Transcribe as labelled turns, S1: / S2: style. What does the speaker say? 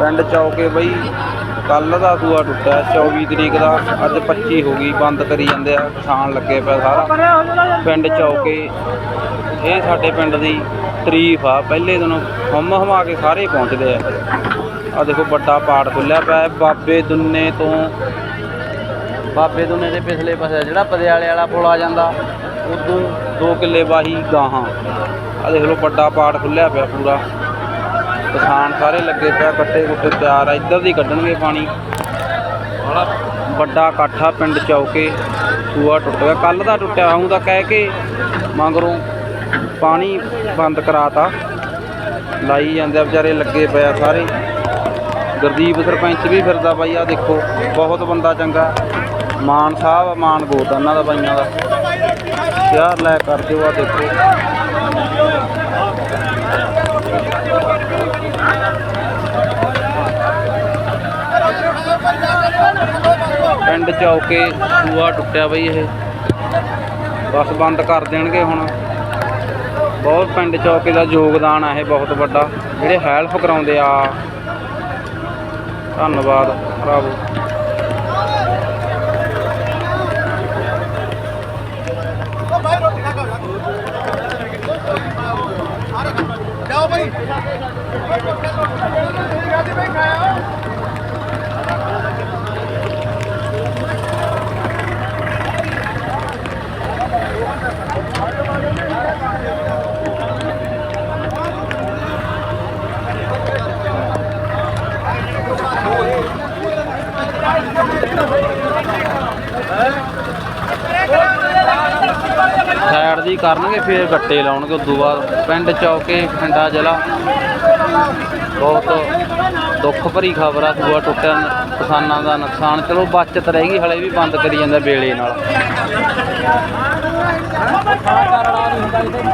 S1: ਪਿੰਡ ਚੌਕੇ ਬਈ ਕੱਲ ਦਾ ਸੂਆ ਟੁੱਟਿਆ 24 ਤਰੀਕ ਦਾ, ਅੱਜ 25 ਹੋ ਗਈ, ਬੰਦ ਕਰੀ ਜਾਂਦੇ ਆ, ਕਿਸਾਨ ਲੱਗੇ ਪਿਆ ਸਾਰਾ। ਪਿੰਡ ਚੌਕੇ, ਇਹ ਸਾਡੇ ਪਿੰਡ ਦੀ ਤਾਰੀਫ ਆ, ਪਹਿਲੇ ਦਿਨੋਂ ਹਮ ਹਮਾ ਕੇ ਸਾਰੇ ਪਹੁੰਚਦੇ ਆ। ਆ ਦੇਖੋ, ਵੱਡਾ ਪਾੜ ਖੁੱਲਿਆ ਪਿਆ ਬਾਬੇ ਦੁੰਨੇ ਤੋਂ। ਬਾਬੇ ਦੁੰਨੇ ਦੇ ਪਿਛਲੇ ਪਾਸੇ, ਜਿਹੜਾ ਪਦਿਆਲੇ ਵਾਲਾ ਪੁਲ ਆ ਜਾਂਦਾ, ਉਦੋਂ 2 ਕਿੱਲੇ ਵਾਹੀ ਗਾਹਾਂ। ਆ ਦੇਖ ਲਓ ਵੱਡਾ ਪਾੜ ਖੁੱਲਿਆ ਪਿਆ ਪੂਰਾ। ਕਿਸਾਨ ਸਾਰੇ ਲੱਗੇ ਪਿਆ ਕੱਟੇ ਕੁੱਟੇ ਤਿਆਰ ਆ ਇੱਧਰ ਦੀ ਕੱਢਣਗੇ ਪਾਣੀ। ਬੜਾ ਵੱਡਾ ਇਕੱਠਾ ਪਿੰਡ ਚੌਕੇ ਸੂਆ ਟੁੱਟ ਗਿਆ। ਕੱਲ ਦਾ ਟੁੱਟਿਆ ਹੂੰ ਤਾਂ ਕਹਿ ਕੇ ਮਗਰੋਂ ਪਾਣੀ ਬੰਦ ਕਰਾਤਾ। ਲਾਈ ਜਾਂਦੇ ਵਿਚਾਰੇ ਲੱਗੇ ਪਿਆ ਸਾਰੇ। ਗੁਰਦੀਪ ਸਰਪੰਚ ਵੀ ਫਿਰਦਾ ਬਾਈ ਆ ਦੇਖੋ ਬਹੁਤ ਬੰਦਾ ਚੰਗਾ। ਮਾਨ ਸਾਹਿਬ ਆ, ਮਾਨ ਗੋਤ ਉਹਨਾਂ ਦਾ ਬਾਈਆਂ ਦਾ। ਯਾਰ ਲੈ ਕਰ ਦਿਓ ਆ ਦੇਖੋ। ਪਿੰਡ ਚੌਕੇ ਸੂਆ ਟੁੱਟਿਆ ਬਈ ਇਹ। ਬਸ ਬੰਦ ਕਰ ਦੇਣਗੇ ਹੁਣ। ਬਹੁਤ ਪਿੰਡ ਚੌਕੇ ਦਾ ਯੋਗਦਾਨ ਆ ਇਹ ਬਹੁਤ ਵੱਡਾ। ਜਿਹੜੇ ਹੈਲਪ ਕਰਾਉਂਦੇ ਆ। ਧੰਨਵਾਦ, ਭਰਾਵੋ।
S2: ਜਾਓ ਭਾਈ
S1: ਕਰਨਗੇ, ਫਿਰ ਗੱਟੇ ਲਾਉਣਗੇ। ਉਦੋਂ ਬਾਅਦ ਪਿੰਡ ਚੌਕੇ ਪਿੰਡਾ ਜ਼ਿਲ੍ਹਾ। ਬਹੁਤ ਦੁੱਖ ਭਰੀ ਖਬਰ ਆ ਦੂਆ ਟੁੱਟਿਆ, ਕਿਸਾਨਾਂ ਦਾ ਨੁਕਸਾਨ। ਚਲੋ, ਬਚਤ ਰਹਿ ਗਈ ਹਲੇ ਵੀ ਬੰਦ ਕਰੀ ਜਾਂਦਾ ਵੇਲੇ ਨਾਲ।